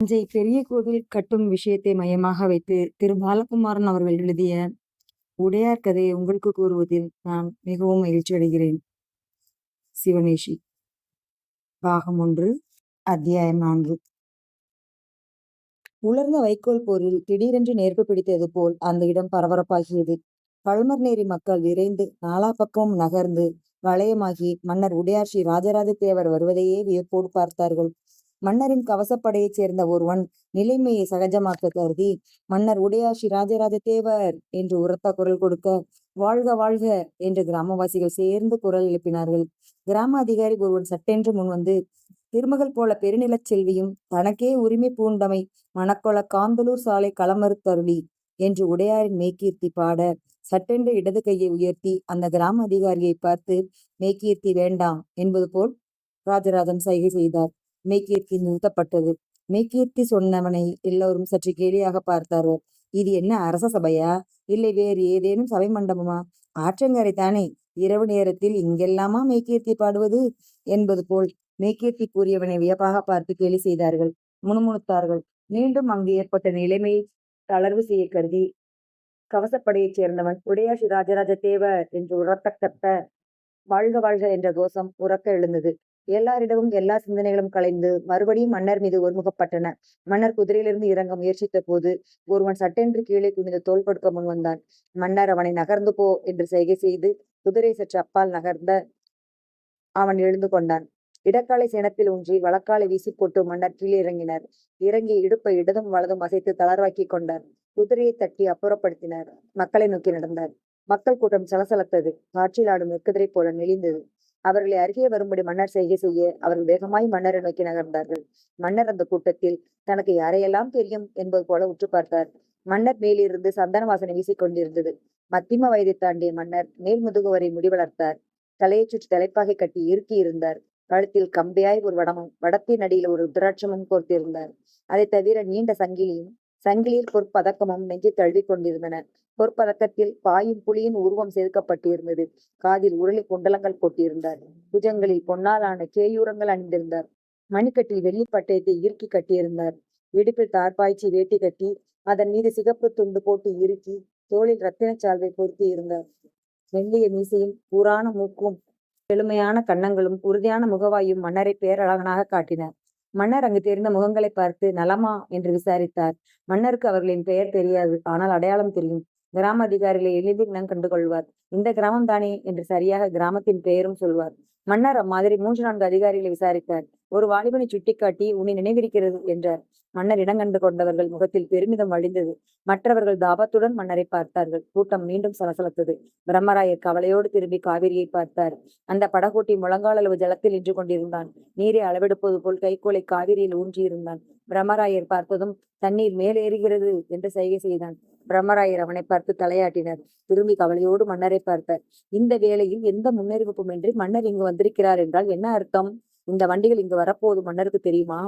தஞ்சை பெரிய கோவில் கட்டும் விஷயத்தை மையமாக வைத்து திரு. பாலகுமாரன் அவர்கள் எழுதிய உடையார் கதையை உங்களுக்கு கூறுவதில் நான் மிகவும் மகிழ்ச்சி அடைகிறேன். சிவனேஷி பாகம் ஒன்று அத்தியாயம் நான்கு. உலர்ந்த வைக்கோல் போரில் திடீரென்று நெருப்பு பிடித்தது போல் அந்த இடம் பரபரப்பாகியது. பழமர்நேரி மக்கள் விரைந்து நாலா பக்கமும் நகர்ந்து வளையமாகி மன்னர் உடையார் ஸ்ரீ. ராஜராஜ தேவர் வருவதையே வியப்போடு பார்த்தார்கள். மன்னரின் கவசப்படையைச் சேர்ந்த ஒருவன் நிலைமையை சகஜமாக்க கருதி மன்னர் உடையாஷி ராஜராஜ தேவர் என்று உரத்த குரல் கொடுக்க வாழ்க வாழ்க என்று கிராமவாசிகள் சேர்ந்து குரல் எழுப்பினார்கள். கிராம அதிகாரி ஒருவன் சட்டென்று முன்வந்து திருமகள் போல பெருநிலச் செல்வியும் தனக்கே உரிமை பூண்டமை மணக்கொள காந்தலூர் சாலை களமறுத்தருளி என்று உடையாரின் மேய்கீர்த்தி பாட சட்டென்று இடது கையை உயர்த்தி அந்த கிராம அதிகாரியை பார்த்து மேய்கீர்த்தி வேண்டாம் என்பது போல் ராஜராஜன் சைகை செய்தார். மெய்கீர்த்தி நிறுத்தப்பட்டது. மெய்கீர்த்தி சொன்னவனை எல்லோரும் சற்று கேலியாக பார்த்தார்கள் இது என்ன அரச சபையா? இல்லை வேறு ஏதேனும் சபை மண்டபமா? ஆற்றங்கரை தானே? இரவு நேரத்தில் இங்கெல்லாமா மெய்கீர்த்தி பாடுவது? என்பது போல் மெய்கீர்த்தி கூறியவனை வியப்பாக பார்த்து கேலி செய்தார்கள். முணுமுணுத்தார்கள். மீண்டும் அங்கு ஏற்பட்ட நிலைமையை தளர்வு செய்ய கருதி கவசப்படையைச் சேர்ந்தவன் உடையாசி ராஜராஜ தேவர் என்று உரத்த கத்த வாழ்க வாழ்க என்ற கோஷம் உறக்க எழுந்தது. எல்லாரிடமும் எல்லா சிந்தனைகளும் கலைந்து மறுபடியும் மன்னர் மீது ஒருமுகப்பட்டன. மன்னர் குதிரையிலிருந்து இறங்க முயற்சித்த போது ஒருவன் சட்டென்று கீழே குனிந்து தோல் கொடுக்க முன் வந்தான். மன்னர் அவனை நகர்ந்து போ என்று செய்கை செய்து குதிரை சற்று அப்பால் நகர்ந்த அவன் எழுந்து கொண்டான். இடக்காலை சேனத்தில் ஊன்றி வழக்காலை வீசி போட்டு மன்னர் கீழே இறங்கினர். இறங்கி இடுப்பை இடதும் வலதும் அசைத்து தளர்வாக்கி கொண்டார். குதிரையை தட்டி அப்புறப்படுத்தினர். மக்களை நோக்கி நடந்தார். மக்கள் கூட்டம் சலசலத்தது. காற்றில் ஆடும் நெற்குதிரை போல நெளிந்தது. அவர்களை அருகே வரும்படி மன்னர் செய்ய செய்ய அவர்கள் வேகமாய் மன்னரை நோக்கி நகர்ந்தார்கள். மன்னர் அந்த கூட்டத்தில் தனக்கு யாரையெல்லாம் தெரியும் என்பது போல உற்று பார்த்தார். மன்னர் மேலிருந்து சந்தன வாசனை வீசிக்கொண்டிருந்தது. மத்திம வயதை தாண்டிய மன்னர் மேல் முதுகு வரை முடிவளர்த்தார் தலையை சுற்றி தலைப்பாகை கட்டி இறுக்கி இருந்தார். கழுத்தில் கம்பியாய் ஒரு வடமும் வடத்தின் அடியில் ஒரு ருத்ராட்சமும் கோர்த்திருந்தார். அதை தவிர நீண்ட சங்கிலியும் சங்கிலியில் பொற்பதக்கமும் நெஞ்சு தழுவி கொண்டிருந்தன. பொற்பதக்கத்தில் பாயும் புலியின் உருவம் செதுக்கப்பட்டிருந்தது. காதில் உருளை குண்டலங்கள் கொட்டியிருந்தார். புஜங்களில் பொன்னாலான கேயூரங்கள் அணிந்திருந்தார். மணிக்கட்டில் வெள்ளி பட்டயத்தை இறுக்கி கட்டியிருந்தார். இடுப்பில் தார்பாய்ச்சி வேட்டி கட்டி அதன் மீது சிகப்பு துண்டு போட்டு இறுக்கி தோளில் ரத்தின சால்வை பொருத்தி இருந்தார். மெல்லிய மீசையும் பூரான மூக்கும் எளிமையான கன்னங்களும் உறுதியான முகவாயும் மன்னரை பேரழகனாக காட்டினார் மன்னர் அங்கு தெரிந்த முகங்களை பார்த்து நலமா என்று விசாரித்தார். மன்னருக்கு அவர்களின் பெயர் தெரியாது. ஆனால் அடையாளம் தெரியும். கிராம அதிகாரிகளை எளிதில் இனம் கண்டு கொள்வார் இந்த கிராமம் தானே என்று சரியாக கிராமத்தின் பெயரும் சொல்வார். மன்னர் அம்மாதிரி மூன்று நான்கு அதிகாரிகளை விசாரித்தார். ஒரு வாலிபனை சுட்டிக்காட்டி உன்னை நினைவிருக்கிறது என்றார். மன்னர் இடங்கண்டு கொண்டவர்கள் முகத்தில் பெருமிதம் வழிந்தது. மற்றவர்கள் தாபத்துடன் மன்னரை பார்த்தார்கள். கூட்டம் மீண்டும் சலசலத்தது. பிரம்மராயர் கவலையோடு திரும்பி காவிரியை பார்த்தார். அந்த படகோட்டி முழங்கால் அளவு ஜலத்தில் நின்று கொண்டிருந்தான். நீரை அளவெடுப்பது போல் கைகோலை காவிரியில் ஊன்றியிருந்தான். பிரம்மராயர் பார்த்ததும் தண்ணீர் மேலேறுகிறது என்று செய்கை செய்தான். பிரம்மராயர் அவனை பார்த்து தலையாட்டினர். திரும்பி கவலையோடு மன்னரை பார்த்தார். இந்த வேளையில் எந்த முன்னறிவிப்பும் இன்றி மன்னர் இங்கு வந்திருக்கிறார் என்றால் என்ன அர்த்தம்? இந்த வண்டிகள் இங்கு வரப்போது மன்னருக்கு தெரியுமா?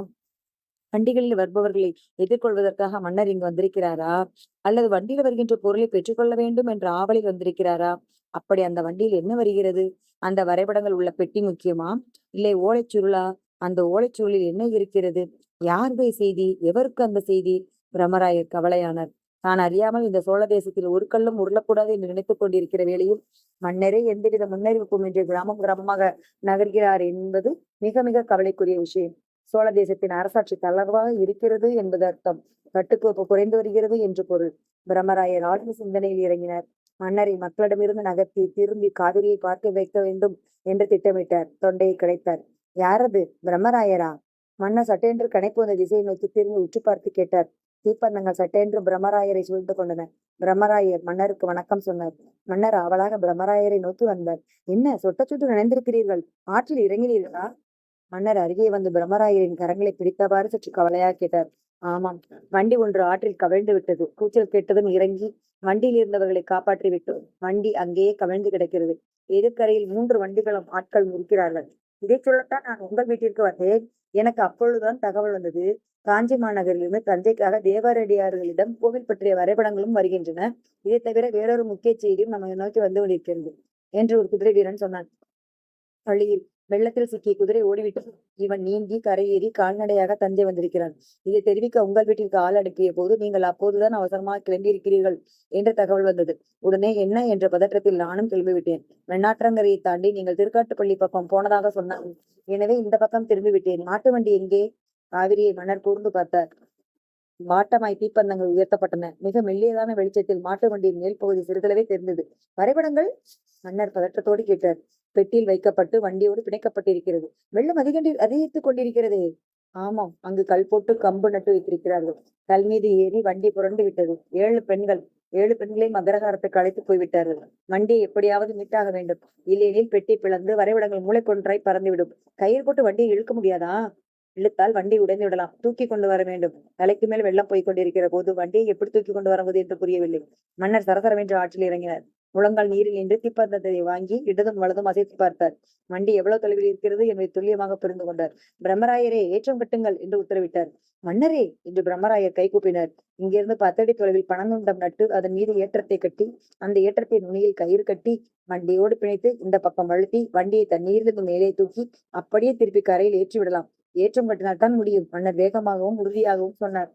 வண்டிகளில் வருபவர்களை எதிர்கொள்வதற்காக மன்னர் இங்கு வந்திருக்கிறாரா? அல்லது வண்டியில் வருகின்ற பொருளை பெற்றுக்கொள்ள வேண்டும் என்ற ஆவலில் வந்திருக்கிறாரா? அப்படி அந்த வண்டியில் என்ன வருகிறது? அந்த வரைபடங்கள் உள்ள பெட்டி முக்கியமா? இல்லை ஓலைச்சுருளா? அந்த ஓலைச்சுருளில் என்ன இருக்கிறது? யாருடைய செய்தி? எவருக்கு அந்த செய்தி? பிரமராயர் கவலையானார். நான் அறியாமல் இந்த சோழ தேசத்தில் ஒரு கல்லும் உருளக்கூடாது என்று நினைத்துக் கொண்டிருக்கிற வேளையில் மன்னரே எந்தவித முன்னறிவிப்பும் என்று கிராமம் கிராமமாக நகர்கிறார் என்பது மிக மிக கவலைக்குரிய விஷயம். சோழ தேசத்தின் அரசாட்சி தளர்வாக இருக்கிறது என்பது அர்த்தம். கட்டுக்கோப்பு குறைந்து வருகிறது என்று பொருள். பிரம்மராயர் ஆழ்ந்த சிந்தனையில் இறங்கினார். மன்னரை மக்களிடமிருந்து நகர்த்தி திரும்பி காவிரியை பார்க்க வைக்க வேண்டும் என்று திட்டமிட்டார். தொண்டையை கிடைத்தார். யாரது பிரம்மராயரா? மன்னர் சட்டென்று கணைப்பு வந்த திசையை நோக்கி திரும்பி உற்று பார்த்து கேட்டார். தீப்பந்தங்கள் சட்டென்று பிரம்மராயரை சூழ்ந்து கொண்டனர். பிரம்மராயர் மன்னருக்கு வணக்கம் சொன்னார். மன்னர் அவளாக பிரம்மராயரை நோக்கி வந்தார். என்ன சொட்ட சுட்டு நினைந்திருக்கிறீர்கள்? ஆற்றில் இறங்கினீர்களா? மன்னர் அருகே வந்து பிரம்மராயரின் கரங்களை பிடித்தவாறு சற்று கவலையா கேட்டார். ஆமாம் வண்டி ஒன்று ஆற்றில் கவிழ்ந்து விட்டது. கூச்சல் கேட்டதும் இறங்கி வண்டியில் இருந்தவர்களை காப்பாற்றி விட்டோம். வண்டி அங்கேயே கவிழ்ந்து கிடக்கிறது. எதிர்கரையில் மூன்று வண்டிகளும் ஆட்கள் இருக்கிறார்கள் இதை சொல்லத்தான் நான் உங்கள் வீட்டிற்கு வந்தேன். எனக்கு அப்பொழுதுதான் தகவல் வந்தது. காஞ்சி மாநகரிலிருந்து தஞ்சைக்காக தேவாரடியார்களிடம் கோவில் பற்றிய வரைபடங்களும் வருகின்றன. இதை தவிர வேறொரு முக்கிய செய்தியும் நம்ம நோக்கி வந்து கொண்டிருக்கிறது என்று ஒரு குதிரை வீரன் சொன்னான். வழியில் வெள்ளத்தில் சிக்கிய குதிரை ஓடிவிட்டு இவன் நீந்தி கரையேறி கால்நடையாக தஞ்சை வந்திருக்கிறான். இதை தெரிவிக்க உங்கள் வீட்டிற்கு ஆள் அனுப்பிய போது நீங்கள் அப்போதுதான் அவசரமாக கிளம்பியிருக்கிறீர்கள் என்ற தகவல் வந்தது. உடனே என்ன என்ற பதற்றத்தில் நானும் கிளம்பிவிட்டேன். வெண்ணாற்றங்கரையை தாண்டி நீங்கள் திருக்காட்டுப்பள்ளி பக்கம் போனதாக சொன்னார். எனவே இந்த பக்கம் திரும்பி விட்டேன் மாட்டு வண்டி எங்கே? காவிரியை மன்னர் கூர்ந்து பார்த்தார். மாட்டமாய் தீப்பந்தங்கள் உயர்த்தப்பட்டன. மிக மெல்லியதான வெளிச்சத்தில் மாட்டு வண்டியின் மேல் பகுதி சிறிதளவே தெரிந்தது. வரைபடங்கள்? மன்னர் பதற்றத்தோடு கேட்டார். பெட்டியில் வைக்கப்பட்டு வண்டியோடு பிணைக்கப்பட்டிருக்கிறது. வெள்ளம் அதிகண்டி அதிகரித்துக் கொண்டிருக்கிறதே. ஆமாம் அங்கு கல் போட்டு கம்பு நட்டு வைத்திருக்கிறார்கள். கல் மீது ஏறி வண்டி புரண்டு விட்டது. ஏழு பெண்கள் ஏழு பெண்களையும் அக்ரஹாரத்துக்கு அழைத்து போய்விட்டார்கள் வண்டியை எப்படியாவது மீட்டாக வேண்டும். இல்லையெனில் பெட்டி பிளந்து வரைபடங்கள் மூளைக்கொன்றாய் பறந்துவிடும். கயிறு போட்டு வண்டியை இழுக்க முடியாதா? இழுத்தால் வண்டி உடைந்து விடலாம். தூக்கி கொண்டு வர வேண்டும். தலைக்கு மேல் வெள்ளம் போய்க் கொண்டிருக்கிற போது வண்டியை எப்படி தூக்கி கொண்டு வருவது என்று புரியவில்லை. மன்னர் சரசரவென்று ஆற்றில் இறங்கினார். முழங்கால் நீரில் நின்று தீப்பந்தத்தை வாங்கி இடதும் வலதும் அசைத்து பார்த்தார். வண்டி எவ்வளவு தொலைவில் இருக்கிறது என்பதை துல்லியமாக புரிந்து கொண்டார். பிரம்மராயரே ஏற்றம் கட்டுங்கள் என்று உத்தரவிட்டார். மன்னரே என்று பிரம்மராயர் கைகூப்பினார் இங்கிருந்து பத்தடி தொலைவில் பனங்குண்டம் நட்டு அதன் மீது ஏற்றத்தை கட்டி அந்த ஏற்றத்தை நுனியில் கயிறு கட்டி வண்டியோடு பிணைத்து இந்த பக்கம் அழுத்தி வண்டியை தண்ணீரிலிருந்து மேலே தூக்கி அப்படியே திருப்பி கரையில் ஏற்றி விடலாம். ஏற்றம் கட்டினால்தான் முடியும். மன்னர் வேகமாகவும் உறுதியாகவும் சொன்னார்.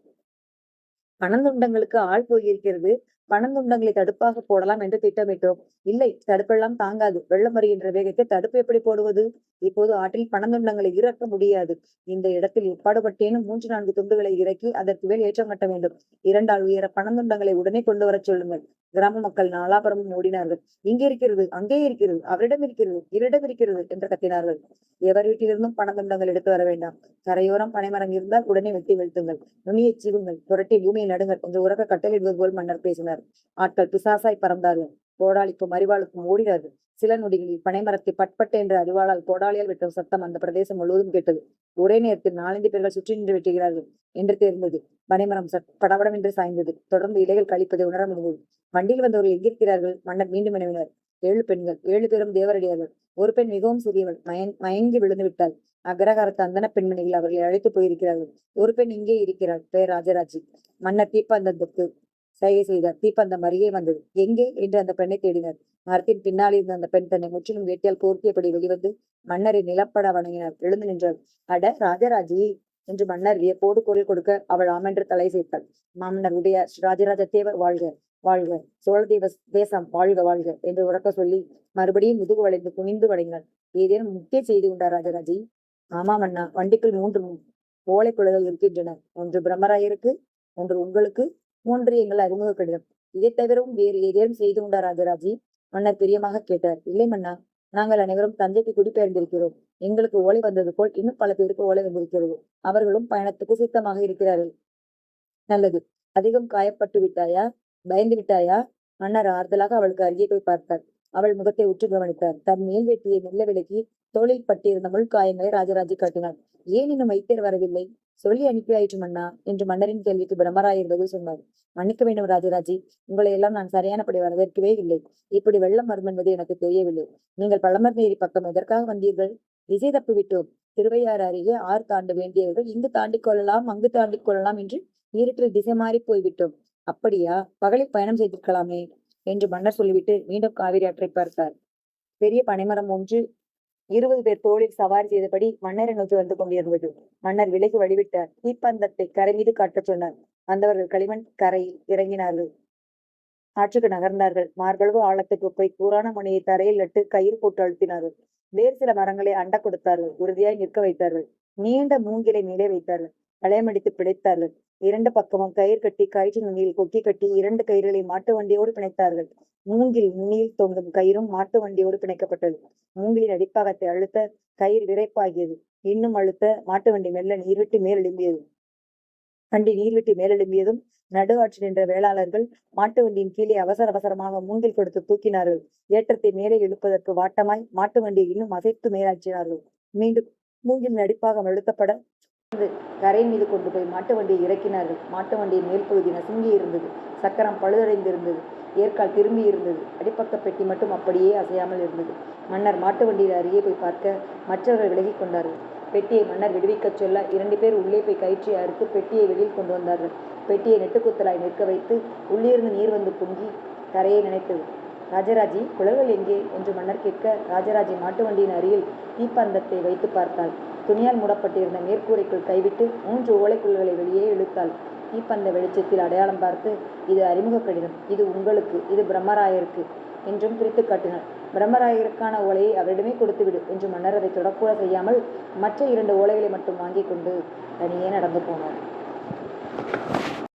பனந்துண்டங்களுக்கு ஆள் போயிருக்கிறது பனந்துண்டங்களை தடுப்பாக போடலாம் என்று திட்டமிட்டோம். இல்லை தடுப்பெல்லாம் தாங்காது. வெள்ளம் வருகின்ற வேகத்தை தடுப்பு எப்படி போடுவது? இப்போது ஆற்றில் பணந்துண்டங்களை இறக்க முடியாது. இந்த இடத்தில் எப்பாடுபட்டேனும் மூன்று நான்கு துண்டுகளை இறக்கி அதற்கு மேல் ஏற்றம் கட்ட வேண்டும். இரண்டாள் உயர பணந்துண்டங்களை உடனே கொண்டு வரச் சொல்லுங்கள். கிராம மக்கள் நாலாபுரமும் ஓடினார்கள். இங்கே இருக்கிறது அங்கே இருக்கிறது அவரிடம் இருக்கிறது இவரிடம் இருக்கிறது என்று கத்தினார்கள். எவர் வீட்டிலிருந்தும் பணந்துண்டங்கள் எடுத்து வர வேண்டாம். கரையோரம் பனைமரம் இருந்தால் உடனே வெட்டி வீழ்த்துங்கள் நுனியை சீவுங்கள். புரட்டி பூமியை நடுங்கள் என்று உறக்க கட்டளையிடுவது போல் மன்னர் பேசினார். பறந்தார்கள் ஆட்கள் பிசாசாய் பறந்தார்கள். போடாளிக்கும் அறிவாளுக்கும் ஓடினார்கள். சில நொடிகளில் பனைமரத்தை பட்பட்டு என்று அறிவாளால் போடாளியால் வெட்டும் சத்தம் அந்த பிரதேசம் முழுவதும் கேட்டது. ஒரே நேரத்தில் நாலஞ்சு பேர்கள் சுற்றி நின்று வெட்டுகிறார்கள் என்று தெரிந்தது. பனைமரம் சட் படபடம் என்று சாய்ந்தது. தொடர்ந்து இலைகள் கழிப்பதை உணர முடிந்தது. வண்டியில் வந்தவர்கள் எங்கிருக்கிறார்கள் மன்னர் மீண்டும் எனவினர் ஏழு பெண்கள் ஏழு பேரும் தேவரடியார்கள். ஒரு பெண் மிகவும் சிறியவள். மயங் மயங்கி விழுந்து விட்டாள். அக்ரகாரத்து அந்தன பெண்மணிகள் அவர்களை அழைத்து போயிருக்கிறார்கள். ஒரு பெண் இங்கே இருக்கிறாள். பெயர் ராஜராஜி. மன்னர் தீப்பந்தத்துக்கு சைகை செய்தார். தீப்பந்தம் அருகே வந்தது. எங்கே? என்று அந்த பெண்ணை தேடினர். மரத்தின் பின்னால் இருந்த அந்த பெண் தன்னை முற்றிலும் வேட்டியால் போர்த்தியபடி வெளிவந்து மன்னரை நிலப்பட வணங்கினார். எழுந்து நின்றாள். அட ராஜராஜி! என்று மன்னர் வியப்போடு குரல் கொடுக்க அவள் ஆமென்று தலை சேர்த்தாள். மாமன்னர் உடைய ராஜராஜ தேவர் வாழ்க வாழ்க! சோழ தேவ தேசம் வாழ்க வாழ்க! என்று உறக்க சொல்லி மறுபடியும் முதுகு வளைந்து குனிந்து வணங்கினாள். ஏதேனும் முக்கிய செய்தி உண்டா ராஜராஜி? ஆமாம் அண்ணா வண்டிக்குள் மூன்று ஓலை குழல்கள் இருக்கின்றன. ஒன்று பிரம்மராயருக்கு ஒன்று உங்களுக்கு மூன்று எங்கள் அறிமுக இதை தவிரவும் வேறு ஏதேனும் செய்து உண்டா ராஜராஜி மன்னர் பிரியமாக கேட்டார். இல்லை மன்னா நாங்கள் அனைவரும் தஞ்சைக்கு குடிபெயர்ந்திருக்கிறோம். எங்களுக்கு ஓலை வந்தது போல் இன்னும் பல பேருக்கு ஓலை வந்திருக்கிறது. அவர்களும் பயணத்துக்கு சித்தமாக இருக்கிறார்கள். நல்லது. அதிகம் காயப்பட்டு விட்டாயா? பயந்து விட்டாயா? மன்னர் ஆறுதலாக அவளுக்கு அருகே போய் பார்த்தார். அவள் முகத்தை உற்று கவனித்தார். தன் மேல் வெட்டியை மெல்ல விலக்கி தோளில் பட்டிருந்த முள்காயங்களை ராஜராஜி காட்டினார். ஏன் இன்னும் வைத்தியர் வரவில்லை? சொல்லி அனுப்பியாயிற்று மன்னா? என்று மன்னரின் கேள்விக்கு பிரம்மராயர் பதில் சொன்னார். மன்னிக்க வேண்டும் ராஜராஜி உங்களை எல்லாம் நான் சரியானபடி வரவேற்கவே இல்லை. இப்படி வெள்ளம் வரும் என்பது எனக்கு தெரியவில்லை. நீங்கள் பழமர்நேரி பக்கம் எதற்காக வந்தீர்கள்? திசை தப்பு விட்டோம். திருவையாறு அருகே ஆறு தாண்ட வேண்டியவர்கள் இங்கு தாண்டிக் கொள்ளலாம் அங்கு தாண்டிக் கொள்ளலாம் என்று இருட்டில் திசை மாறி போய்விட்டோம். அப்படியா? பகலில் பயணம் செய்திருக்கலாமே? என்று மன்னர் சொல்லிவிட்டு மீண்டும் காவிரி ஆற்றை பார்த்தார். பெரிய பனைமரம் ஒன்று இருபது பேர் தோளில் சவாரி செய்தபடி மன்னரை நோக்கி வந்து கொண்டிருந்தது. மன்னர் விலகி வழிவிட்டார் தீப்பந்தத்தை கரை மீது காட்டச் சொன்னார். வந்தவர்கள் களிமண் கரையில் இறங்கினார்கள். ஆற்றுக்கு நகர்ந்தார்கள். மார்பளவு ஆழத்துக்கு போய் கூறான முனையை தரையில் நட்டு கயிறு போட்டு அழுத்தினார்கள். வேறு சில மரங்களை அண்ட கொடுத்தார்கள். உறுதியாய் நிற்க வைத்தார்கள். நீண்ட மூங்கிலை மேலே வைத்தார்கள். களையமடித்து பிடித்தார்கள் இரண்டு பக்கமும் கயிறு கட்டி கயிற்று நுனியில் கொக்கி கட்டி இரண்டு கயிறுகளை மாட்டு வண்டியோடு பிணைத்தார்கள். மூங்கில் நுனியில் தொங்கும் கயிறும் மாட்டு வண்டியோடு பிணைக்கப்பட்டது. மூங்கிலின் அடிப்பாகத்தை அழுத்த கயிறு விரைப்பாகியது இன்னும் அழுத்த மாட்டு வண்டி மெல்ல நீர்விட்டு மேலெழும்பியது. வண்டி நீர்விட்டு மேலெழும்பியதும் நடு ஆற்றில் நின்ற வேளாளர்கள் மாட்டு வண்டியின் கீழே அவசர அவசரமாக மூங்கில் கொடுத்து தூக்கினார்கள். ஏற்றத்தை மேலே இழுப்பதற்கு வாட்டமாய் மாட்டு வண்டியை இன்னும் அசைத்து மேலாற்றினார்கள். மீண்டும் மூங்கில் அடிப்பாகம் அழுத்தப்பட கரை மீது கொண்டு போய் மாட்டு வண்டியை இறக்கினார்கள். மாட்டு வண்டியின் மேல் பகுதி நசுங்கி இருந்தது. சக்கரம் பழுதடைந்திருந்தது. ஏற்கால் திரும்பி இருந்தது. அடிப்பக்க பெட்டி மட்டும் அப்படியே அசையாமல் இருந்தது. மன்னர் மாட்டு வண்டியில் அருகே போய் பார்க்க மற்றவர்கள் விலகி கொண்டார்கள். பெட்டியை மன்னர் விடுவிக்கச் சொல்ல இரண்டு பேர் உள்ளே போய் கயிற்றை அறுத்து பெட்டியை வெளியில் கொண்டு வந்தார்கள். பெட்டியை நெட்டுக்குத்தலாய் நிற்க வைத்து உள்ளிருந்து நீர் வந்து பொங்கி கரையை நினைத்தது. ராஜராஜி குழல்கள் எங்கே? என்று மன்னர் கேட்க ராஜராஜி மாட்டு வண்டியின் அருகில் தீப்பந்தத்தை வைத்து பார்த்தாள். துணியால் மூடப்பட்டிருந்த மேற்கூரைக்குள் கைவிட்டு மூன்று ஓலைக்குள்களை வெளியே இழுத்தாள். தீப்பந்த வெளிச்சத்தில் அடையாளம் பார்த்து இது அறிமுக கடிதம். இது உங்களுக்கு. இது பிரம்மராயருக்கு என்றும் பிரித்து காட்டினாள். பிரம்மராயருக்கான ஓலையை அவரிடமே கொடுத்துவிடு என்று மன்னர் அதை தொடக்கூட செய்யாமல் மற்ற இரண்டு ஓலைகளை மட்டும் வாங்கி கொண்டு தனியே நடந்து போனார்.